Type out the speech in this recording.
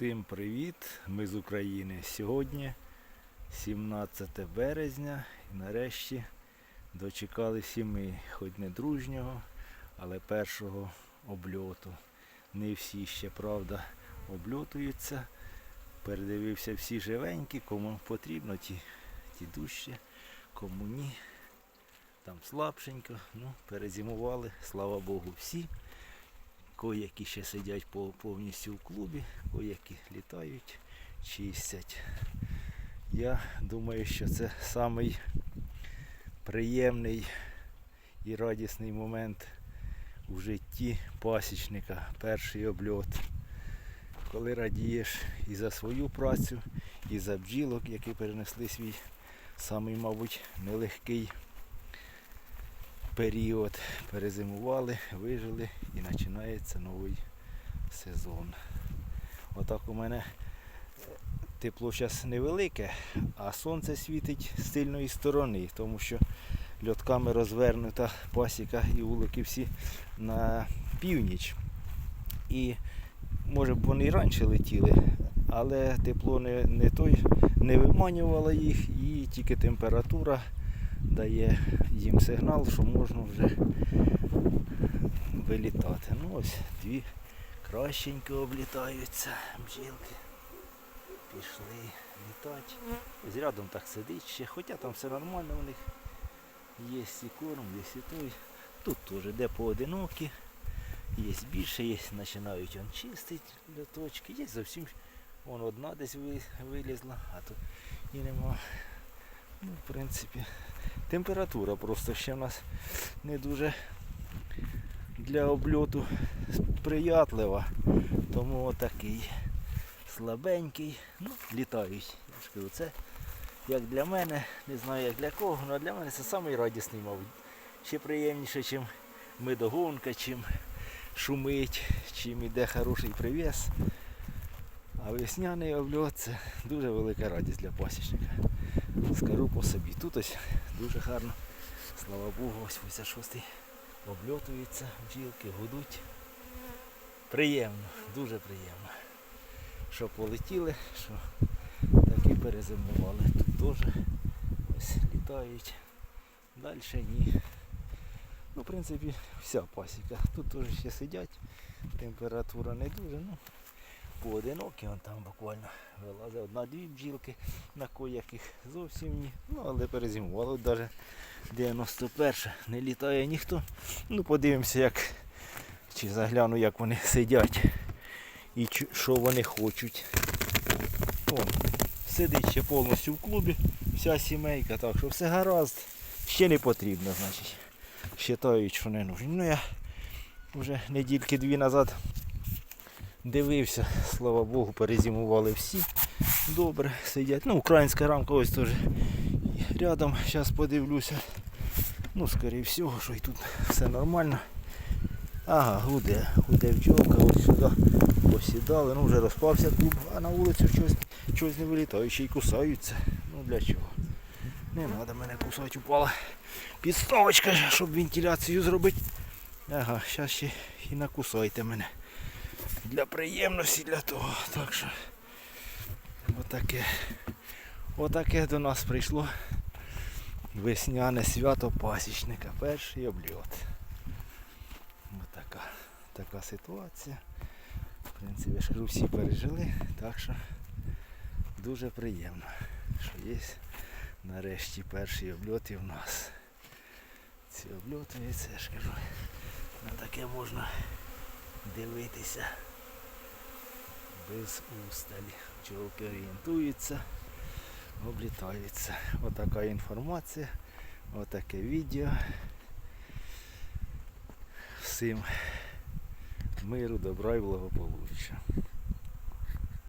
Всім привіт! Ми з України. Сьогодні 17 березня і нарешті дочекалися ми, хоч не дружнього, але першого обльоту. Не всі ще, правда, обльотуються. Передивився всі живенькі, кому потрібно, ті, ті дужче, кому ні. Там слабшенько, ну, перезимували, слава Богу, всі. Коякі ще сидять по- повністю в клубі, коякі літають, чистять. Я думаю, що це самий приємний і радісний момент у житті пасічника, перший обльот. Коли радієш і за свою працю, і за бджілок, які перенесли свій самий, мабуть, нелегкий період. Перезимували, вижили і починається новий сезон. Отак у мене тепло зараз невелике, а сонце світить з сильної сторони, тому що льотками розвернута пасіка і вулики всі на північ. І може б вони і раніше летіли, але тепло не, не той не виманювало їх і тільки температура дає їм сигнал, що можна вже вилітати. Ну ось дві кращенько облітаються бджілки. Пішли літати. Ось рядом так сидить ще, хоча там все нормально у них. Є і корм, є і той. Тут теж де поодинокі. Є більше, є, починають он чистити льоточки. Є зовсім вон одна десь вилізла, а тут і нема. Ну, в принципі, температура просто ще в нас не дуже для обльоту сприятлива. Тому отакий слабенький. Ну, літають. Я ж кажу, це як для мене, не знаю як для кого, але для мене це самий радісний, мабуть. Ще приємніше, ніж медогонка, чим шумить, чим іде хороший привіс. А весняний обльот це дуже велика радість для пасічника. Скажу по собі. Тут ось дуже гарно. Слава Богу, ось 86-й обльотується, бджілки гудуть. Приємно, дуже приємно. Що полетіли, що так і перезимували. Тут теж ось літають. Далі ні. Ну, в принципі, вся пасіка. Тут теж ще сидять. Температура не дуже. Ну, поодинокі, вон там буквально вилазить одна-дві бджілки, на кояких зовсім ні. Ну, але перезимували навіть 91 не літає ніхто. Ну, подивимося, як чи загляну, як вони сидять і що вони хочуть. Вон, сидить ще повністю в клубі, вся сімейка, так що все гаразд. Ще не потрібно, значить. Вважають, що не нужні. Ну я вже недільки дві назад дивився, слава Богу, перезимували всі. Добре сидять. Ну, українська рамка ось теж рядом. Зараз подивлюся. Ну, скоріше всього, що і тут все нормально. Ага, гуде, гуде бджолка, ось сюди посідали. Ну вже розпався клуб, а на вулицю щось, щось не вилітає, ще й кусаються. Ну для чого? Не треба мене кусати, упала підставочка, щоб вентиляцію зробити. Ага, зараз ще і накусайте мене. Для приємності для того. Так що отаке. Отаке до нас прийшло весняне свято пасічника. Перший обльот. Отака така ситуація. В принципі, я ж кажу, всі пережили, так що дуже приємно, що є нарешті перші обльоти в нас. Ці обльоти, і це ж кажу, на таке можна дивитися без усталі. Пчолки орієнтуються, облітаються. Отака інформація, отаке відео. Всім миру, добра і благополуччя.